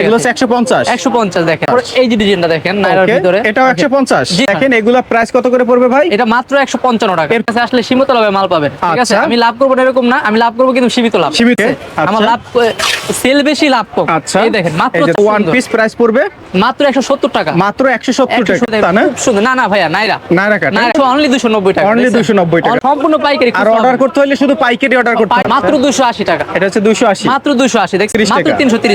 এগুলো দেখেন। এই যে ডিজাইনটা দেখেন নাইরার ভিতরে। এটাও হ্যাঁ। দেখেন এগুলা প্রাইস কত করে পড়বে ভাই? এটা মাত্র একশো পঞ্চান্ন টাকা। এর কাছে আসলে সীমিত লাভে মাল পাবেন ঠিক আছে? আচ্ছা। আমি লাভ করব না এরকম না আমি লাভ করব কিন্তু সীমিত লাভ। সীমিত? আমার আচ্ছা। লাভ সেল বেশি লাভ কম। আচ্ছা। এই দেখেন মাত্র ওয়ান পিস প্রাইস পড়বে? মাত্র একশো সত্তর টাকা। মাত্র একশো সত্তর টাকা না? সুন্দর। না না ভাইয়া নাইরা। নাইরা কাট না? অনলি দুশো নব্বই টাকা বুঝছেন? 290 টাকা। সম্পূর্ণ পাইকারি আর অর্ডার করতে হলে শুধু পাইকারি অর্ডার করতে হবে। মাত্র দুশো আশি টাকা। এটা হচ্ছে দুশো আশি। মাত্র দুশো আশি দেখছেন? 30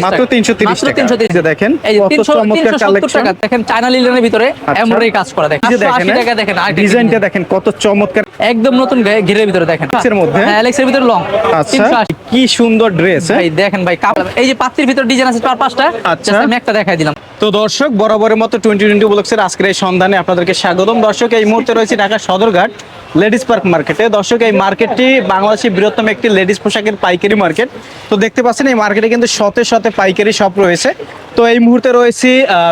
মাত্র টাকা। তিনশো তিরিশ মাত্র 330 মাত্র টাকা। তিনশো তিরিশ। দেখেন, এই যে কত তিনশো চমৎকার তিনশো সত্তর collection। টাকা। দেখেন চায়না লিলেনের ভিতরে আচ্ছা। এমব্রয়ডারি কাজ করা। দেখেন এই যে 880 দেখেন টাকা দেখেন ডিজাইনটা দেখেন। কত চমৎকার। একদম নতুন ঘে- ভিতরে দেখেন। এর মধ্যে? হ্যাঁ ভিতরে লং আচ্ছা। কি সুন্দর ড্রেস ভাই দেখেন ভাই এই যে পাত্রির ভিতরে ডিজাইন আছে চার পাঁচটা। আচ্ছা। আমি একটা দেখাই দিলাম। তো দর্শক, বরাবরের মতো টোয়েন্টি টোয়েন্টি ব্লগসের আজকের এই সন্ধানে আপনাদেরকে স্বাগতম। দর্শক, এই মুহূর্তে রয়েছে ঢাকা সদরঘাট লেডিস পার্ক মার্কেটে। দর্শক, এই মার্কেটটি বাংলাদেশের বৃহত্তম একটি লেডিস পোশাকের পাইকারি মার্কেট। তো দেখতে পাচ্ছেন, এই মার্কেটে কিন্তু শতে শতে পাইকারি শপ রয়েছে। তো এই মুহূর্তে রয়েছে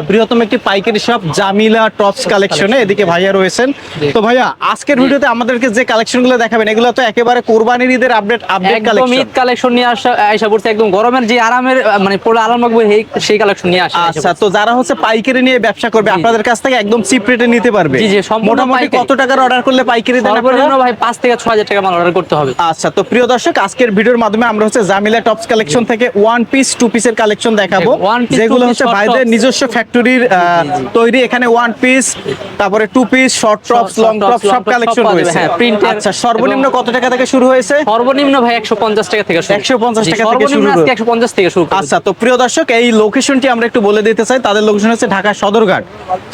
বৃহত্তম একটি পাইকারি শপ জামিলা টপস কালেকশনে এদিকে ভাইয়া রয়েছেন। তো ভাইয়া আজকের ভিডিওতে আমাদেরকে যে কালেকশনগুলো দেখাবেন এগুলো তো একেবারে কোরবানির ঈদের update update collection Eid collection নিয়ে আসা আইসা পড়ছে একদম গরমের যে আরামের মানে পুরো আরাম লাগবে সেই- কালেকশন নিয়ে আসা আচ্ছা তো যারা হচ্ছে পাইকারি নিয়ে ব্যবসা করবে আপনাদের কাছ থেকে একদম চিপ রেটে নিতে পারবে। জি, জি, মোটামুটি কত টাকার অর্ডার করলে পাইকারি দেন আপনারা? ভাই পাঁচ থেকে ছয় হাজার টাকা মাল অর্ডার করতে হবে। আচ্ছা তো প্রিয় দর্শক আজকের ভিডিওর মাধ্যমে আমরা হচ্ছে জামিলা টপস কালেকশন থেকে ওয়ান পিস টু পিসের কালেকশন দেখাবো। Piece, হচ্ছে ভাইদের নিজস্ব ফ্যাক্টরির তৈরি। এখানে ওয়ান পিস তারপরে two piece short tops long tops সব কালেকশন রয়েছে। হ্যাঁ, আচ্ছা সর্বনিম্ন কত টাকা থেকে শুরু হয়েছে? সর্বনিম্ন ভাই একশো পঞ্চাশ টাকা থেকে শুরু। 150 টাকা থেকে শুরু। আজকে একশো পঞ্চাশ থেকে শুরু আচ্ছা তো প্রিয় দর্শক এই লোকেশনটি আমরা একটু বলে দিতে চাই। তাদের লোকেশন হচ্ছে ঢাকা সদরঘাট।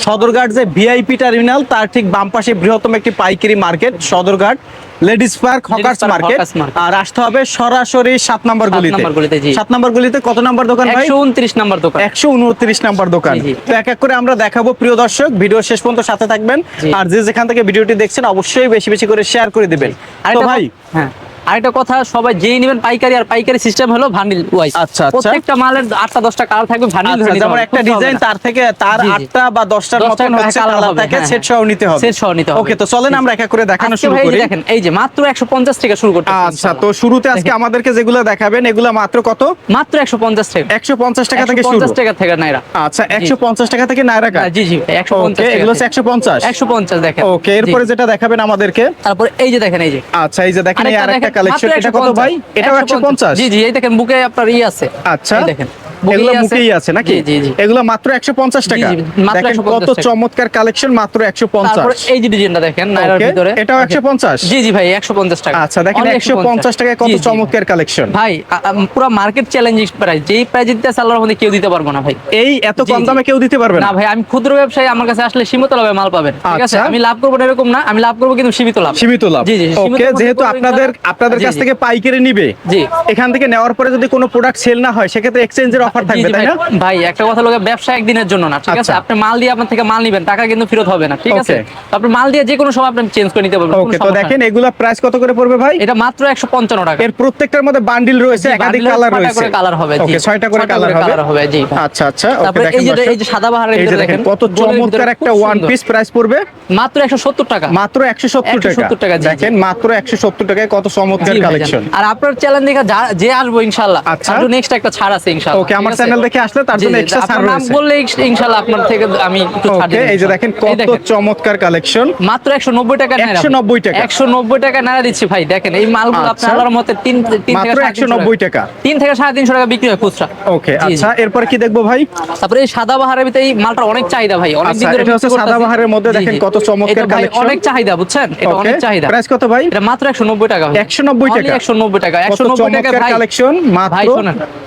সদরঘাট যে ভিআইপি টার্মিনাল তার ঠিক বাম পাশে বৃহত্তম একটি পাইকারি market Sadarghat. Ladies park hawkers market. আর আসতে হবে সরাসরি সাত নম্বর গলিতে। সাত নম্বর গলিতে কত নম্বর দোকান ভাই? একশো উনত্রিশ নাম্বার দোকান। একশো উনত্রিশ নম্বর দোকান। তো এক এক করে আমরা দেখাবো প্রিয় দর্শক। ভিডিও শেষ পর্যন্ত সাথে থাকবেন। আর যে যেখান থেকে ভিডিওটি দেখছেন অবশ্যই বেশি বেশি করে শেয়ার করে দিবেন। আর ভাই হ্যাঁ। আরেকটা কথা সবাই যেই নেবেন পাইকারি আর পাইকারি সিস্টেম হলো ভান্ডিল ওয়াইজ আচ্ছা, আচ্ছা। প্রত্যেকটা মালের আটটা দশটা কালার থাকবে ভান্ডিল আচ্ছা, যেমন একটা ডিজাইন তার থেকে তার। আটটা বা দশটার দশটা মতন হচ্ছে কালার থাকে হ্যাঁ, সেট হ্যাঁ। সহ নিতে হবে। Set সহ নিতে হবে। ওকে তো চলেন আমরা এক এক করে দেখানো শুরু করি। দেখেন এই যে মাত্র একশো পঞ্চাশ থেকে শুরু করতে আচ্ছা তো শুরুতে আজকে আমাদেরকে যেগুলো দেখাবেন এগুলো মাত্র কত? মাত্র একশো পঞ্চাশ টাকা একশো পঞ্চাশ টাকা থেকে শুরু। পঞ্চাশ টাকা থেকে নাইরা। আচ্ছা একশো পঞ্চাশ টাকা থেকে নাইরা কাট জি জি একশো পঞ্চাশ ওকে এগুলো হচ্ছে একশো পঞ্চাশ। একশো পঞ্চাশ দেখেন। ওকে এরপরে যেটা দেখাবেন আমাদেরকে? তারপরে এই যে দেখেন এই যে। আচ্ছা এই যে দেখেন এই আরেকটা কালেকশন এটা কত ভাই? এটাও একশো পঞ্চাশ। জি জি এই দেখেন বুকে আপনার ই আছে। আচ্ছা। এই দেখেন। এগুলো আছে। নাকি? এগুলো মাত্র একশো পঞ্চাশ টাকা। দেখেন কত চমৎকার কালেকশন মাত্র তারপরে এই যে ডিজাইনটা দেখেন নাইরার ভিতরে। এটাও দেখেন। 150? জি জি ভাই 150 টাকা। আচ্ছা দেখেন Only একশো পঞ্চাশ টাকায় কত। চমৎকার কালেকশন ভাই পুরো মার্কেট চ্যালেঞ্জিং প্রাইস যেই প্রাইস দিতে আল্লাহর কেউ দিতে পারব না ভাই। এই এত কম দামে কেউ দিতে পারবে না? না ভাই আমি ক্ষুদ্র ব্যবসায়ী আমার কাছে আসলে সীমিত লাভে মাল পাবেন ঠিক আছে? আচ্ছা। আমি লাভ করব না এরকম না আমি লাভ করব কিন্তু সীমিত লাভ। সীমিত লাভ। জি জি ওকে যেহেতু আপনাদের আপনাদের কাছ থেকে পাইকারি নিবে জি। এখান থেকে নেওয়ার পরে যদি কোনো প্রোডাক্ট সেল না হয় সেক্ষেত্রে এক্সচেঞ্জের অফার থাকবে তাই না? ভাই একটা কথা লোকে ব্যবসা একদিনের জন্য না ঠিক আছে? আচ্ছা। আপনি মাল দিয়ে আপনার থেকে মাল নিবেন টাকা কিন্তু ফেরত হবে না ঠিক আছে? আপনি মাল দিয়ে যে কোনো সময় আপনি চেঞ্জ করে নিতে পারবেন ওকে তো দেখেন এগুলা প্রাইস কত করে পড়বে ভাই? এটা মাত্র একশো পঞ্চান্ন টাকা। এর প্রত্যেকটার মধ্যে বান্ডিল রয়েছে একাধিক কালার রয়েছে। কালার হবে ওকে করে কালার হবে। জি। আচ্ছা আচ্ছা ওকে দেখেন এই যে এই যে সাদা বাহারের ভিতরে দেখেন কত চমৎকার একটা ওয়ান পিস প্রাইস পড়বে। মাত্র একশো সত্তর টাকা। মাত্র একশো সত্তর 170 টাকা। দেখেন মাত্র একশো সত্তর টাকায় কত চমৎকার কালেকশন আর আপনার চ্যানেল দেখে যা- আসব ইনশাল্লাহ। আচ্ছা। নেক্সট একটা ছাড় আছে ইনশাল্লাহ। ওকে, আমার channel দেখে আসলে তার জন্য extra ছাড় আপনার নাম বললে ইনশাল্লাহ আপনার থেকে আমি একটু ছাড় এই যে দেখেন কত চমৎকার কালেকশন মাত্র একশো নব্বই টাকা 190 টাকা। একশো নব্বই টাকা নাড়া দিচ্ছি ভাই দেখেন এই মালগুলো আচ্ছা। আপনার আল্লাহর মতে তিন তিন থেকে মাত্র সাড়ে একশো তিনশো নব্বই টাকা। তিন থেকে সাড়ে তিনশো টাকা বিক্রি হয় খুচরা। ওকে। আচ্ছা এরপর কি দেখব ভাই? তারপরে এই সাদা বাহারের ভিতরে এই মালটা অনেক চাহিদা ভাই অনেক আচ্ছা, এটা হচ্ছে সাদা বাহারের মধ্যে দেখেন কত চমৎকার collection। অনেক চাহিদা বুঝছেন? এটা অনেক চাহিদা। প্রাইস কত ভাই? এটা মাত্র একশো নব্বই টাকা ভাই। 190 টাকা? Only 190 টাকা কত 190 টাকা ভাই। কালেকশন মাত্র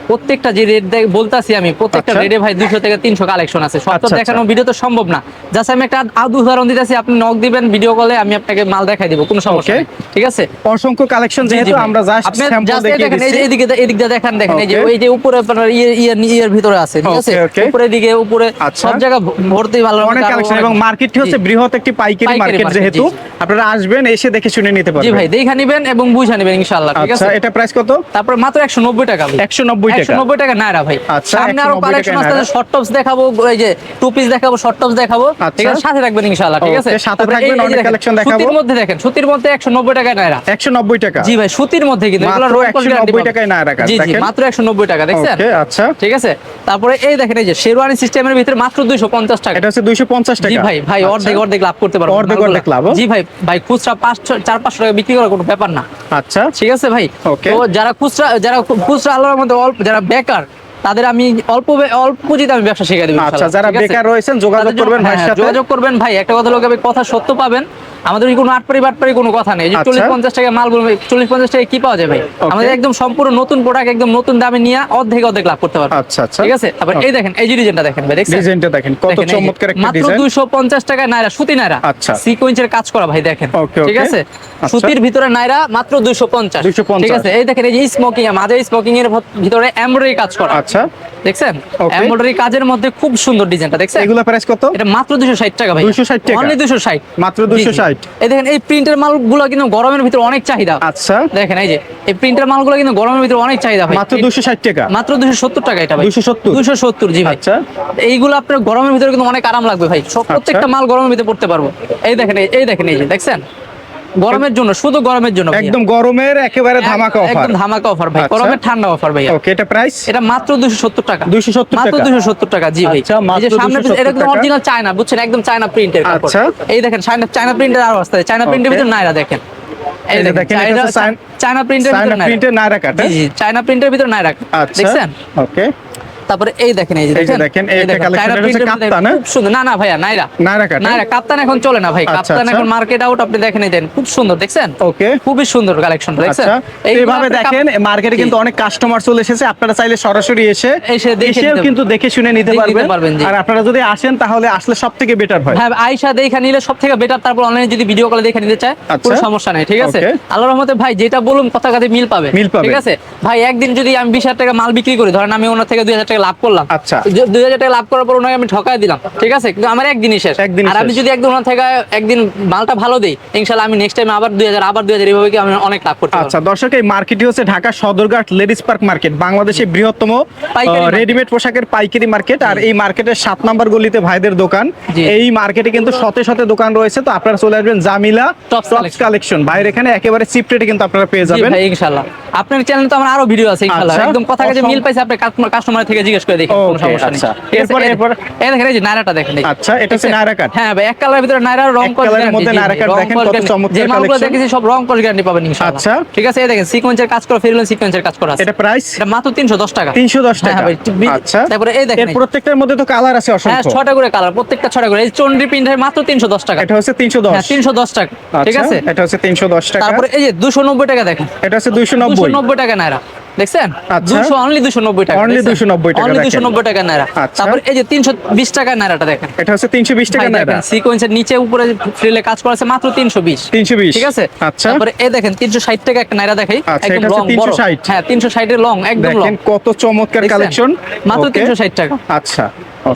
প্রত্যেকটা যে রেট বলতাছি আমি প্রত্যেকটা আচ্ছা। রেটে ভাই 200 থেকে 300 কালেকশন আছে। সব তো দেখানো। ভিডিও তো সম্ভব না। জাস্ট আমি একটা আদু উদাহরণ দিতেছি আপনি নক দিবেন ভিডিও কলে আমি আপনাকে মাল দেখাই দিব কোনো সমস্যা নেই ঠিক আছে? অসংখ্য কালেকশন জি, জি যেহেতু আমরা জাস্ট আপনি স্যাম্পল দেখিয়ে দেখেন, এই যে এদিকে এদিক দিয়ে দেখেন দেখেন এই যে ওই যে উপরে আপনার ইয়ে ইয়ে ইয়ের ভিতরে আছে ঠিক আছে. উপরে দিকে উপরে আচ্ছা। সব জায়গা ভর্তি ভালো অনেক কালেকশন এবং মার্কেটটি হচ্ছে বৃহৎ একটি পাইকারি মার্কেট যেহেতু। আপনারা আসবেন এসে দেখে শুনে নিতে জি পারবেন। ভাই দেখা নিবেন এবং বুঝা নিবেন ইনশাআল্লাহ ঠিক আচ্ছা আছে? এটা প্রাইস কত? তারপর মাত্র 190 টাকা ভাই। 190 টাকা। 190 টাকা ভাই। ভাই। আচ্ছা, সামনে আরও কালেকশন আছে শর্ট টপস দেখাবো এই যে টু পিস দেখাবো শর্ট টপস দেখাবো। আচ্ছা। ঠিক আছে সাথে রাখবেন ইনশাআল্লাহ ঠিক আছে? সাথে তারপরে থাকবেন, এই- এই অনেক দেখেন, দেখাবো। সুতির মধ্যে দেখেন সুতির মধ্যে 190 টাকায় নায়রা। একশো নব্বই টাকা। জি ভাই সুতির মধ্যে কিন্তু এগুলো মাত্র রং কস 190 টাকায় নায়রা কাট, জি জি দেখেন। মাত্র 190 টাকা দেখছেন? ওকে আচ্ছা। ঠিক আছে? তারপরে এই দেখেন এই যে শেরওয়ানি সিস্টেমের ভিতরে মাত্র 250 টাকা। এটা হচ্ছে দুইশো পঞ্চাশ টাকা। জি ভাই ভাই। অর্ধেক অর্ধেক লাভ করতে পারব। অর্ধেক অর্ধেক লাভ, জি ভাই ভাই খুচরা পাঁচ ছ- চার পাঁচশো টাকা বিক্রি করার কোনো ব্যাপার না। আচ্ছা। ঠিক আছে ভাই? তো যারা খুচরা যারা খুচরা আল্লাহর মধ্যে অল্প যারা বেকার তাদের আমি অল্প অল্প পুঁজিতে আমি ব্যবসা শিখে দেবো আচ্ছা যারা বেকার রয়েছেন যোগাযোগ করবেন হ্যাঁ, যোগাযোগ করবেন ভাই একটা কথা লোক কথা সত্য পাবেন। আমাদের কোনো আটপারি বাটপারি কোনো কথা নেই। আচ্ছা। চল্লিশ পঞ্চাশ টাকা মাল বলবে চল্লিশ পঞ্চাশ টাকা কি পাওয়া যাবে আমাদের একদম সম্পূর্ণ নতুন প্রোডাক্ট একদম নতুন দামে নিয়ে অর্ধেক অর্ধেক লাভ করতে পারব আচ্ছা আচ্ছা। ঠিক আছে? আবার এই দেখেন এই যে ডিজাইনটা দেখেন ভাই ডিজাইনটা দেখেন কত চমৎকার একটা ডিজাইন মাত্র 250 টাকা নাইরা সুতি নাইরা। আচ্ছা। সিকোয়েন্সের কাজ করা ভাই দেখেন। ঠিক আছে? আচ্ছা। সুতির ভিতরে নাইরা মাত্র 250 ঠিক আছে? এই দেখেন এই যে স্মোকিং এর মাঝে স্মোকিং এর ভিতরে এমব্রয়ডারি কাজ করা। আচ্ছা। দেখছেন? এমব্রয়ডারি কাজের মধ্যে খুব সুন্দর ডিজাইনটা দেখছেন? এগুলো প্রাইস কত? এটা মাত্র 260 টাকা ভাই। 260 টাকা। অনলি 260 মাত্র 260 রাইট এই দেখেন এই প্রিন্টের মালগুলো কিন্তু গরমের ভিতরে অনেক চাহিদা। আচ্ছা। দেখেন এই যে এই প্রিন্টের মালগুলো কিন্তু গরমের ভিতরে অনেক চাহিদা ভাই। মাত্র 260 টাকা। মাত্র 270 টাকা এটা ভাই। 270 270 জি ভাই। আচ্ছা। এইগুলো আপনার গরমের ভিতরে কিন্তু অনেক আরাম লাগবে ভাই। আচ্ছা। প্রত্যেকটা মাল গরমের ভিতরে পড়তে পারব। এই দেখেন এই দেখেন এই যে দেখছেন? গরমের জন্য শুধু গরমের জন্য একদম গরমের একেবারে ধামাকা অফার একদম ধামাকা অফার ভাই আচ্ছা। গরমের ঠান্ডা অফার ভাইয়া। ওকে এটা প্রাইস এটা মাত্র 270 টাকা। 270 মাত্র 270 টাকা জি ভাই। আচ্ছা, এই যে সামনে এটা একদম অরিজিনাল চায়না বুঝছেন? একদম চায়না প্রিন্টের কাপড়। আচ্ছা। এই দেখেন চায়না চায়না প্রিন্টের আরও আসছে চায়না প্রিন্টের. ভিতর নাইরা দেখেন। এই দেখেন চায়না- প্রিন্টের ভিতর নাইরা কাট জি চায়না প্রিন্টের ভিতর নাইরা দেখছেন? ওকে তারপরে এই দেখেন এই যে দেখেন, এই একটা collection, হচ্ছে কাপ্তান, হ্যাঁ? খুব সুন্দর। না না ভাইয়া নাইরা নায়রা কাট নাইরা কাপ্তান এখন চলে না ভাই। আচ্ছা, কাপ্তান আচ্ছা। এখন মার্কেট আউট আপনি দেখেন এই দেন। খুব সুন্দর দেখছেন? ওকে খুবই সুন্দর কালেকশন দেখছেন? আচ্ছা এইভাবে দেখেন মার্কেটে কিন্তু অনেক কাস্টমার চলে এসেছে আপনারা চাইলে সরাসরি এসে এসেও কিন্তু দেখে শুনে নিতে পারবেন। আর আপনারা যদি আসেন তাহলে আসলে সব থেকে বেটার হয়। হ্যাঁ আয়সা দেখে নিলে সব থেকে বেটার তারপর অনলাইনে যদি ভিডিও কলে দেখে নিতে চায় আচ্ছা। কোনো সমস্যা নেই ঠিক আছে? আল্লাহর রহমতে ভাই যেটা বলুন কথা কাছে মিল পাবে মিল পাবে। ঠিক আছে? ভাই একদিন যদি আমি বিশ হাজার টাকা মাল বিক্রি করি ধরেন আমি ওনার থেকে দুই হাজার টাকা লাভ করলাম। আচ্ছা। দুই হাজার টাকা লাভ করার পর ওনাকে আমি ঠকাই দিলাম। ঠিক আছে? কিন্তু আমার একদিনই শেষ। একদিনই আর আমি যদি একদিন ওনার থেকে একদিন মালটা ভালো দিই ইনশাল্লাহ আমি নেক্সট টাইম আবার দুই হাজার আবার দুই হাজার এইভাবে কি আমি অনেক লাভ করতে আচ্ছা দর্শক এই মার্কেটটি হচ্ছে Dhaka Sadarghat ladies park market বাংলাদেশের বৃহত্তম রেডিমেড পোশাকের পাইকারি মার্কেট। আর এই মার্কেটের সাত নাম্বার গলিতে ভাইদের দোকান। এই মার্কেটে কিন্তু শতে শতে দোকান রয়েছে। তো আপনারা চলে আসবেন জামিলা টপস কালেকশন ভাইয়ের এখানে একেবারে চিপ রেটে কিন্তু আপনারা পেয়ে যাবেন। ইনশাল্লাহ। আপনার চ্যানেলে তো আমার আরও ভিডিও আছে ইনশাল্লাহ। আচ্ছা। একদম কথা কাছে মিল পাইছে আপনি কাস্টমার থেকে জিজ্ঞেস করে দেখেন কোনো সমস্যা নেই। আচ্ছা। ঠিক আছে? এরপর- এরপর- এই দেখেন এই যে নায়রাটা দেখেন আচ্ছা, এটা হচ্ছে নায়রা কাট। হ্যাঁ ভাই এক কালারের ভিতরে নায়রা রং কস কালারের মধ্যে নায়রা কাট দেখেন কত চমৎকার যে মালগুলো দেখেছি সব রং কস গ্যারান্টি পাবেন ইনশাআল্লাহ আচ্ছা। ঠিক আছে এই দেখেন সিকোয়েন্সের কাজ করা ফেরুলেন সিকোয়েন্সের কাজ করা আছে। এটা প্রাইস এটা মাত্র 310 টাকা। 310 হ্যাঁ টাকা। আচ্ছা। তারপরে এই দেখেন এর প্রত্যেকটার মধ্যে তো কালার আছে হ্যাঁ ছটা করে কালার প্রত্যেকটা ছটা করে। এই চন্ডি প্রিন্টের মাত্র 310 টাকা। এটা হচ্ছে 310 হ্যাঁ 310 টাকা ঠিক আচ্ছা, আছে? এটা হচ্ছে 310 টাকা। তারপরে এই যে 290 টাকা দেখেন। এটা হচ্ছে 290 290 টাকা নাইরা। দেখছেন? দুশো অনলি দুশো নব্বই টাকা অনলি দুশো নব্বই টাকা অনলি দুশো নব্বই টাকা নাইরা। আচ্ছা। তারপর এই যে 320 টাকা নাইরাটা দেখেন। এটা হচ্ছে 320 টাকা নাইরা। সিকোয়েন্সের নিচে উপরে ফ্রিলে কাজ করা আছে মাত্র 320 320 ঠিক আছে? আচ্ছা। তারপরে এই দেখেন 360 টাকা একটা নাইরা দেখাই। আচ্ছা, একদম লং বড়। হ্যাঁ তিনশো ষাটের লং একদম লং কত চমৎকার কালেকশন মাত্র 360 টাকা। আচ্ছা।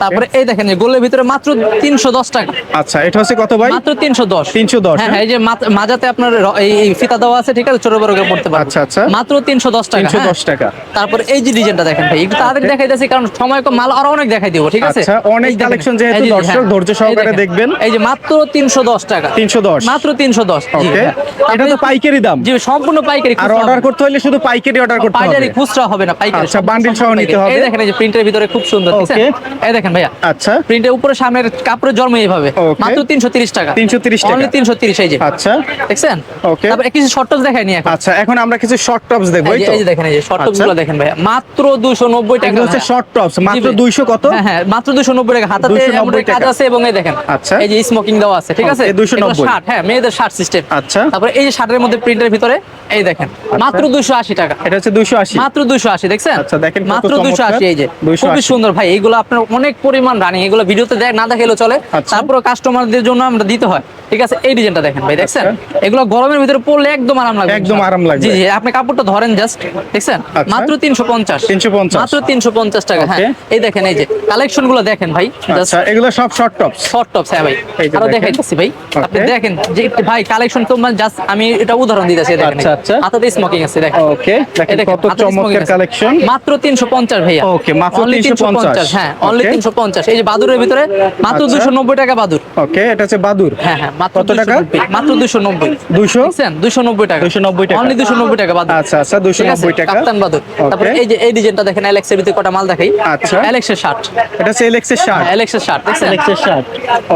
তারপরে এই দেখেন গোলের ভিতরে মাত্র 310 টাকা। আচ্ছা এটা হচ্ছে কত ভাই? মাত্র 310 310 হ্যাঁ হ্যাঁ, এই যে মাজাতে আপনার এই ফিতা দেওয়া আছে ঠিক আছে? ছোট বড় করে পড়তে পারবে। আচ্ছা, আচ্ছা। মাত্র 310 টাকা 310 হ্যাঁ। টাকা। তারপরে এই যে ডিজাইনটা দেখেন ভাই একটু তাড়াতাড়ি দেখাইতেছি কারণ সময় কম মাল আরও অনেক দেখাই দিব ঠিক আছে? আচ্ছা, অনেক collection যেহেতু দর্শক হ্যাঁ, ধৈর্য সহকারে দেখবেন। এই যে মাত্র 310 টাকা। 310 মাত্র 310 জি ওকে হ্যাঁ। এটা তো পাইকারি দাম। জি সম্পূর্ণ পাইকারি আর অর্ডার করতে হলে শুধু পাইকারি অর্ডার করতে হবে। পাইকারি খুচরা হবে না পাইকারি আচ্ছা, bundle সহ নিতে হবে। এই দেখেন এই যে প্রিন্টের ভিতরে খুব সুন্দর দেখছেন Okay. দেখেন ভাইয়া। আচ্ছা। প্রিন্টের উপরে সামনের কাপড়ের জন্ম এইভাবে. মাত্র 330 টাকা। 330 টাকা। অনলি 330 এই যে। আচ্ছা। দেখছেন? Okay. তারপরে কিছু শর্ট টপস দেখাই নি এখন। আচ্ছা এখন আমরা কিছু শর্ট টপস দেখব এই তো? এই যে দেখেন এই যে শর্ট টপস আচ্ছা। গুলো দেখেন ভাইয়া। মাত্র 290 টাকা হচ্ছে। শর্ট টপস মাত্র জি ভাই। 200 কত? হ্যাঁ হ্যাঁ মাত্র 290 টাকা। হাতাতে 290 এমব্রয়ডারি কাজ আছে এবং এই দেখেন আচ্ছা। এই যে স্মোকিং দেওয়া আছে ঠিক আছে? Okay, 290 শার্ট হ্যাঁ মেয়েদের শার্ট সিস্টেম আচ্ছা। তারপরে এই যে শার্টের মধ্যে প্রিন্টের ভিতরে এই দেখেন মাত্র 280 টাকা। এটা হচ্ছে 280 মাত্র 280 দেখছেন? আচ্ছা, দেখেন মাত্র চমৎকার। 280 এই যে। 280 খুবই সুন্দর ভাই এগুলো আপনার অনেক পরিমাণ রানিং এগুলো ভিডিওতে দেখ না দেখালেও চলে আচ্ছা। তারপরে কাস্টমারদের জন্য আমরা দিতে হয় ঠিক আছে এই ডিজাইনটা দেখেন ভাই দেখছেন? এগুলো গরমের ভিতরে পরলে একদম আরাম লাগবে আচ্ছা। একদম আরাম লাগবে। জি জি আপনি কাপড়টা ধরেন জাস্ট দেখছেন? আচ্ছা। মাত্র তিনশো পঞ্চাশ। 350 মাত্র তিনশো পঞ্চাশ টাকা হ্যাঁ। এই দেখেন এই যে কালেকশনগুলো দেখেন ভাই আচ্ছা এগুলো সব শর্ট টপস শর্ট টপস হ্যাঁ ভাই। আরও দেখাইতেছি ভাই। আপনি দেখেন যে ভাই কালেকশন তো মানে জাস্ট আমি এটা উদাহরণ দিতেছি দেখেন আচ্ছা, আচ্ছা। হাতাতে স্মোকিং আছে দেখেন। ওকে দেখেন কত চমৎকার কালেকশন মাত্র 350 ভাইয়া। Okay, মাত্র 350 হ্যাঁ অনলি Okay. 350 এই যে বাদুরের ভিতরে মাত্র আচ্ছা। 290 টাকা বাদুর। ওকে এটা হচ্ছে বাদুর। হ্যাঁ হ্যাঁ। কত টাকা? মাত্র 290 200 দেখছেন? 290 টাকা। 290 টাকা। অনলি 290 টাকা বাদুর আচ্ছা আচ্ছা 290 টাকা। কাপ্তান বাদুর Okay. তারপরে এই যে এই ডিজাইনটা দেখেন অ্যালেক্সের ভিতরে কটা মাল দেখাই। আচ্ছা। অ্যালেক্সের শার্ট এটা হচ্ছে এলএক্সের শার্ট অ্যালেক্সের শার্ট দেখছেন? এলএক্সের শার্ট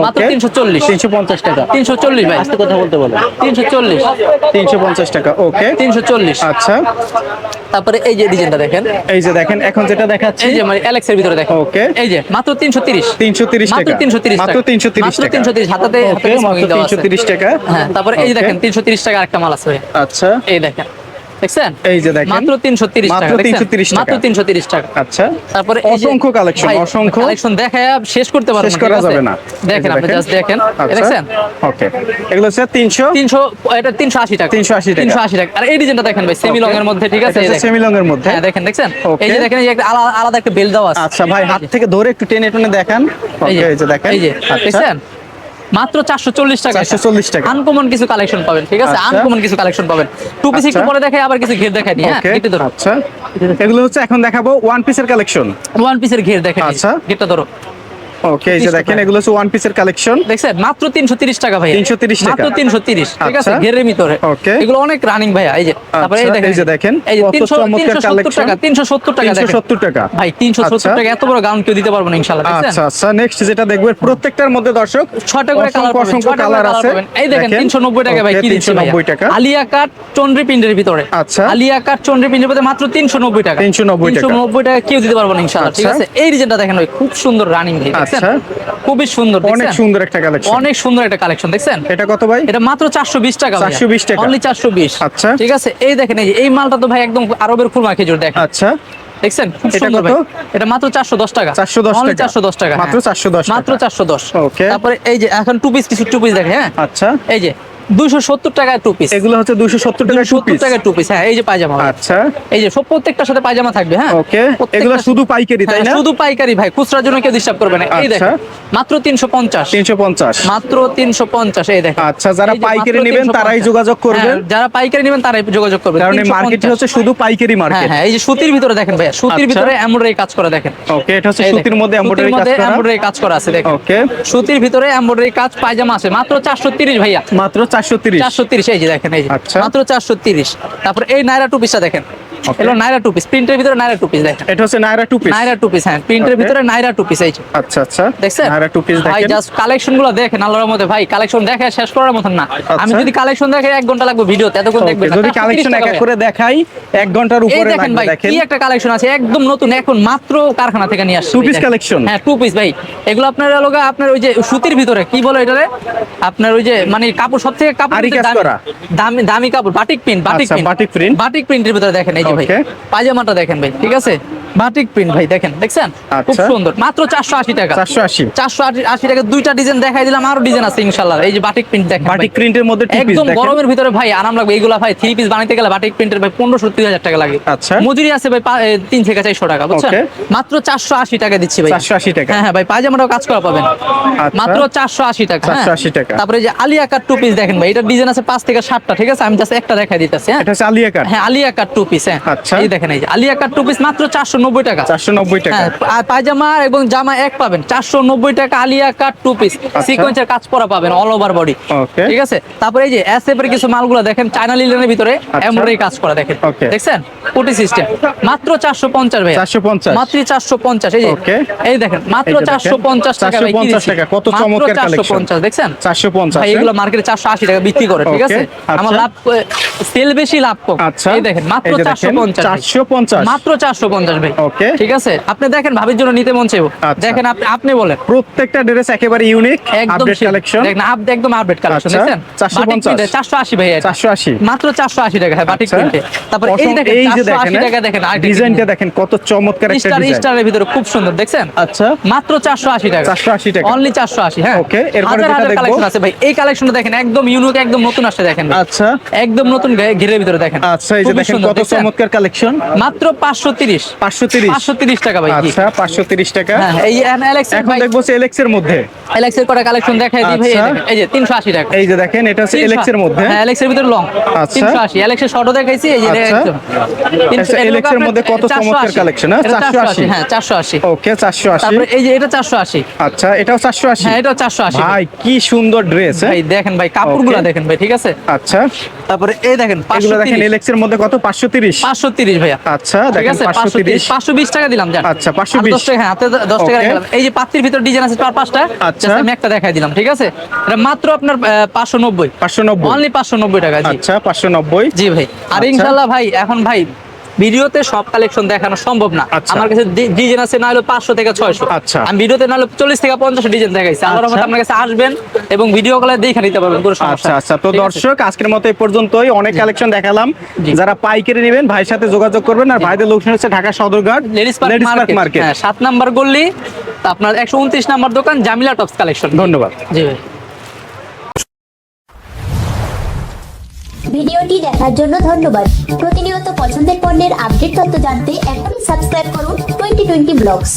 মাত্র 340 350 টাকা। 340 ভাই। আস্তে কথা বলতে বলো 340 350 টাকা ওকে 340 আচ্ছা। তারপরে এই যে ডিজাইনটা দেখেন। এই যে দেখেন এখন যেটা দেখাচ্ছি। এই যে মানে অ্যালেক্সের ভিতরে দেখেন। Okay. এই যে মাত্র 330 330 মাত্র টাকা। 330 মাত্র টাকা। 330 মাত্র টাকা। 330 হাতাতে হাতাতে মাত্র দেওয়া আছে। 330 টাকা? হ্যাঁ তারপরে এই যে Okay. দেখেন 330 টাকা মাল আছে আচ্ছা। এই দেখেন দেখছেন? এই যে দেখেন। মাত্র 330 টাকা মাত্র 330 টাকা। মাত্র 330 টাকা। আচ্ছা। তারপরে অসংখ্য collection, অসংখ্য। collection দেখায় শেষ করতে পারব শেষ করা যাবে না। দেখেন আপনি জাস্ট দেখেন দেখছেন? ওকে এগুলো হচ্ছে 300 300 এটা 380 টাকা। 380 টাকা। 380 টাকা। আর এই ডিজাইনটা দেখেন ভাই সেমি লং এর মধ্যে ঠিক আছে? সেমি লং এর মধ্যে। হ্যাঁ দেখেন দেখছেন? এই যে দেখেন এই একটা আলাদা একটা বেল দেওয়া আছে। আচ্ছা ভাই হাত থেকে ধরে একটু টেনে টেনে দেখান। এই ওকে যে এই যে দেখেন। এই যে আচ্ছা। দেখছেন? মাত্র 440 টাকা। 440 টাকা। আনকমন কিছু কালেকশন পাবেন ঠিক আছে? আচ্ছা। আনকমন কিছু কালেকশন পাবেন। টু পিস একটু আচ্ছা। পরে দেখে আবার কিছু ঘের দেখাই দিই হ্যাঁ? ধরো। আচ্ছা। এগুলো হচ্ছে এখন দেখাবো ওয়ান পিসের কালেকশন ওয়ান পিসের ঘের দেখে আচ্ছা। গেটটা ধরো। ওকে এই যে দেখেন টাকা। এগুলো হচ্ছে ওয়ান পিসের কালেকশন দেখছেন? মাত্র 330 টাকা ভাই 330 টাকা। মাত্র 330 ঠিক আছে? আচ্ছা। ঘেরের ভিতরে। ওকে। এগুলো অনেক রানিং ভাইয়া এই যে। তারপরে এই আচ্ছা, দেখেন এই যে দেখেন, এই যে কত 300 চমৎকার 370 টাকা 370 টাকা 370 টাকা। ভাই 370 আচ্ছা। টাকা এত বড় গাউন কেউ দিতে পারব না ইনশাআল্লাহ আচ্ছা আচ্ছা নেক্সট যেটা দেখবেন প্রত্যেকটার মধ্যে দর্শক ছটা করে কালার পাবেন কালার আছে। এই দেখেন 390 টাকা ভাই কি দিচ্ছে ভাইয়া? 390 টাকা। আলিয়া কাট চন্দ্রি পিন্ডের ভিতরে। আচ্ছা। আলিয়া কাট চন্দ্রি পিন্ডের ভিতরে মাত্র 390 টাকা। 390 টাকা। 390 টাকা কেউ দিতে পারব না ইনশাআল্লাহ ঠিক। আছে? এই ডিজাইনটা দেখেন ভাই খুব সুন্দর রানিং ভাই দেখছেন? আচ্ছা। খুবই সুন্দর অনেক সুন্দর একটা কালেকশন। অনেক সুন্দর একটা কালেকশন দেখছেন? এটা কত ভাই? এটা মাত্র 420 টাকা 420 টাকা। অনলি 420 আচ্ছা। ঠিক আছে এই দেখেন এই এই মালটা তো ভাই একদম আরবের খুরমা খেজুর দেখেন। আচ্ছা। দেখছেন? খুব এটা সুন্দর কত? ভাই। এটা মাত্র 410 টাকা। 410 Only টাকা। 410 টাকা মাত্র হ্যাঁ। 410 টাকা। মাত্র 410 ওকে তারপরে এই যে এখন টু পিস কিছু টু পিস দেখে হ্যাঁ? আচ্ছা। এই যে 270 টাকায় টু পিস এগুলো হচ্ছে 270 টাকা টু পিস টাকায় টু পিস হ্যাঁ এই যে পায়জামা আচ্ছা। এই যে সব প্রত্যেকটার সাথে পায়জামা থাকবে হ্যাঁ? ওকে এগুলো শুধু পাইকারি তাই হ্যাঁ, না? শুধু পাইকারি ভাই খুচরার জন্য কেউ ডিস্টার্ব করবে না। এই আচ্ছা। দেখেন মাত্র 350 350 মাত্র 350 এই দেখেন। আচ্ছা, যারা পাইকারি নেবেন তারাই যোগাযোগ করবেন। হ্যাঁ, যারা পাইকারি নেবেন তারাই যোগাযোগ করবেন। কারণ 350 হচ্ছে শুধু পাইকারি হ্যাঁ মার্কেট হ্যাঁ এই যে সুতির ভিতরে দেখেন ভাইয়া সুতির আচ্ছা। ভিতরে এমব্রয়ডারি কাজ করা দেখেন। ওকে এটা হচ্ছে সুতির মধ্যে এমব্রয়ডারি কাজ করা। এমব্রয়ডারি কাজ করা আছে দেখেন। ওকে সুতির ভিতরে এমব্রয়ডারি কাজ পায়জামা আছে মাত্র 430 ভাইয়া। মাত্র 430 430 এই যে দেখেন এই যে। মাত্র চারশো তিরিশ। তারপর এই নাইরা টু পিসটা দেখেন. এগুলো নাইরা টু পিস প্রিন্টের ভিতরে নাইরা টু পিস দেখেন। এটা হচ্ছে Naira two piece Naira two piece হ্যাঁ প্রিন্টের ভিতরে নাইরা টু পিস এই আচ্ছা আচ্ছা। দেখছেন? নাইরা টু পিস ভাই জাস্ট কালেকশনগুলো দেখেন আল্লাহর মধ্যে ভাই কালেকশন দেখে শেষ করার মতন না। আমি আচ্ছা। যদি কালেকশন দেখে এক ঘণ্টা লাগবে ভিডিওতে এতক্ষণ দেখবেন যদি কালেকশন এক করে দেখাই এক ঘণ্টার উপরে দেখেন ভাই দেখেন। কি একটা কালেকশন আছে একদম নতুন এখন মাত্র কারখানা থেকে নিয়ে আসছে। Piece দেখেন। collection? হ্যাঁ টু পিস ভাই। এগুলো আপনার আপনার ওই যে সুতির ভিতরে কি বলে এটারে? আপনার ওই যে মানে কাপড় সব থেকে কাপড় দামি- দামি কাপড় batik print batik print. Batik প্রিন্টের ভিতরে দেখেন এই ভাই. পায়জামাটা দেখেন ভাই ঠিক আছে বাটিক প্রিন্ট ভাই দেখেন দেখছেন? খুব আচ্ছা। সুন্দর। মাত্র 480 টাকা। 480 চারশো আশি টাকা দুইটা ডিজাইন দেখাই দিলাম আরও ডিজাইন আছে ইনশাল্লাহ। এই যে বাটিক প্রিন্ট দেখেন বাটিক প্রিন্টের মধ্যে একদম গরমের ভিতরে ভাই আরাম লাগবে। এইগুলা ভাই থ্রি পিস বানাইতে গেলে বাটিক প্রিন্টের ভাই পনেরোশো দুই হাজার টাকা লাগে। আচ্ছা। মজুরি আছে ভাই তিন থেকে চারশো টাকা বুঝছেন? মাত্র চারশো আশি টাকা দিচ্ছি ভাই। 480 টাকা। হ্যাঁ হ্যাঁ ভাই পায়জামাটাও কাজ করা পাবেন। আচ্ছা। মাত্র চারশো আশি টাকা হ্যাঁ। 480 টাকা। তারপরে যে আলিয়া কাট টু পিস দেখেন ভাই এটা ডিজাইন আছে পাঁচ থেকে সাতটা ঠিক আছে? আমি জাস্ট একটা দেখাই দিতেছি হ্যাঁ। আলিয়া কাট হ্যাঁ আলিয়া কাট টু পিস হ্যাঁ। আচ্ছা। এই দেখেন এই যে আলিয়া কাট টু পিস মাত্র চারশো নব্বই টাকা। 490 টাকা। হ্যাঁ আর পায়জামা এবং জামা এক পাবেন। চারশো নব্বই টাকা আলিয়া কাট টু পিস সিকোয়েন্সের কাজ করা পাবেন অল ওভার বডি. ঠিক আছে? তারপরে এই যে এসএফ এর কিছু মালগুলো দেখেন চায়না লিলেনের ভিতরে এমব্রয়ডারি কাজ করা দেখেন। দেখছেন? পুটি সিস্টেম মাত্র চারশো পঞ্চাশ ভাই 450 মাত্র চারশো পঞ্চাশ। এই যে এই দেখেন মাত্র এই যে দেখেন, চারশো পঞ্চাশ টাকা ভাই 450 টাকা, কত চমৎকার চারশো collection। পঞ্চাশ দেখছেন? 450 ভাই এগুলো মার্কেটে চারশো আশি টাকা বিক্রি করে ঠিক আছে? আমার আচ্ছা। লাভ সেল বেশি লাভ কম। আচ্ছা। এই দেখেন মাত্র এই যে চারশো দেখেন, পঞ্চাশ। 450 মাত্র চারশো পঞ্চাশ ভাই ভাই। ওকে ঠিক আছে? আপনি দেখেন ভাবির জন্য নিতে মন চাইব। আচ্ছা। দেখেন আপনি আপনি বলেন। প্রত্যেকটা ড্রেস একেবারে ইউনিক একদম আপডেট কালেকশন দেখেন আপ একদম আপডেট কালেকশন দেখছেন? 450 চারশো আশি ভাই 480 মাত্র চারশো আশি টাকা হ্যাঁ বাটিক আচ্ছা। প্রিন্টে তারপরে এই দেখেন এই যে চারশো আশি দেখেন টাকা দেখেন আর ডিজাইনটা দেখেন কত চমৎকার একটা ডিজাইন স্টারের ভিতরে খুব সুন্দর দেখছেন? আচ্ছা। মাত্র চারশো আশি টাকা। 480 টাকা। অনলি চারশো আশি হ্যাঁ। Okay, এরপরে যেটা দেখব? কালেকশন আছে ভাই। এই কালেকশনটা দেখেন একদম ইউনিক একদম নতুন আসছে দেখেন। আচ্ছা। একদম নতুন ঘে- ঘিরের ভিতরে দেখেন। আচ্ছা এই যে দেখেন কত চমৎকার কালেকশন মাত্র পাঁচশো তিরিশ। পাঁচশো তিরিশ। পাঁচশো তিরিশ টাকা ভাই আচ্ছা পাঁচশো তিরিশ টাকা। এই এই এলেক্স এখন দেখব এলেক্স এর মধ্যে। অ্যালেক্সের কটা কালেকশন দেখাই দিই ভাই এই আচ্ছা। যে তিনশো আশি টাকা। এই যে দেখেন এটা হচ্ছে 300 এলেক্স এর মধ্যে। হ্যাঁ অ্যালেক্সের ভিতরে লং আচ্ছা। তিনশো আশি। অ্যালেক্সের শর্টও দেখাইছি এই যে আচ্ছা। একদম। আচ্ছা, মধ্যে কত চমৎকার collection, হ্যাঁ? 480 হ্যাঁ চারশো আশি। ওকে চারশো আশি। তারপরে এই যে এটা চারশো আশি। আচ্ছা এটাও চারশো আশি? হ্যাঁ এটাও চারশো আশি। ভাই কি সুন্দর ড্রেস ভাই দেখেন ভাই কাপড়গুলো দেখেন ভাই ঠিক আছে? আচ্ছা। তারপরে এই দেখেন পাঁচশো এগুলো দেখেন এলেক্স এর মধ্যে কত? পাঁচশো তিরিশ? পাঁচশো তিরিশ ভাইয়া। আচ্ছা দেখেন আছে? পাঁচশো পাঁচশো তিরিশ। তিরিশ। পাঁচশো বিশ টাকা দিলাম জান। আচ্ছা, 520 আর দশ টাকা হ্যাঁ হাতে দ- দশ টাকা রাখলাম এই যে পাত্রির ভিতর ডিজাইন আছে চার পাঁচটা। আচ্ছা। আমি একটা দেখাই দিলাম ঠিক আছে? এটা মাত্র আপনার পাঁচশো নব্বই। পাঁচশো নব্বই। অনলি পাঁচশো নব্বই টাকা জি। আচ্ছা জি ভাই। আর আচ্ছা। ইনশাল্লাহ ভাই এখন ভাই ভিডিওতে সব কালেকশন দেখানো সম্ভব না। আমার কাছে ডিজাইন আছে না হলো পাঁচশো থেকে ছয়শো। আমি ভিডিওতে না হলো চল্লিশ থেকে পঞ্চাশ ডিজাইন দেখাইছি। আল্লাহর। আপনার কাছে আসবেন এবং ভিডিও কলে দেখে নিতে পারবেন কোনো সমস্যা আচ্ছা তো দর্শক আজকের মতো এই পর্যন্তই। অনেক কালেকশন দেখালাম। যারা পাইকারি নেবেন ভাইয়ের সাথে যোগাযোগ করবেন। আর ভাইদের লোকেশন হচ্ছে Dhaka Sadarghat. Ladies park market market হ্যাঁ সাত নাম্বার গল্লি আপনার একশো উনত্রিশ নাম্বার দোকান জামিলা টপস কালেকশন। ধন্যবাদ। জি ভাই। ভিডিওটি দেখার জন্য ধন্যবাদ। প্রতিনিয়ত পছন্দের পণ্যের আপডেট তথ্য জানতে এখনই সাবস্ক্রাইব করুন টোয়েন্টি টোয়েন্টি ব্লগস।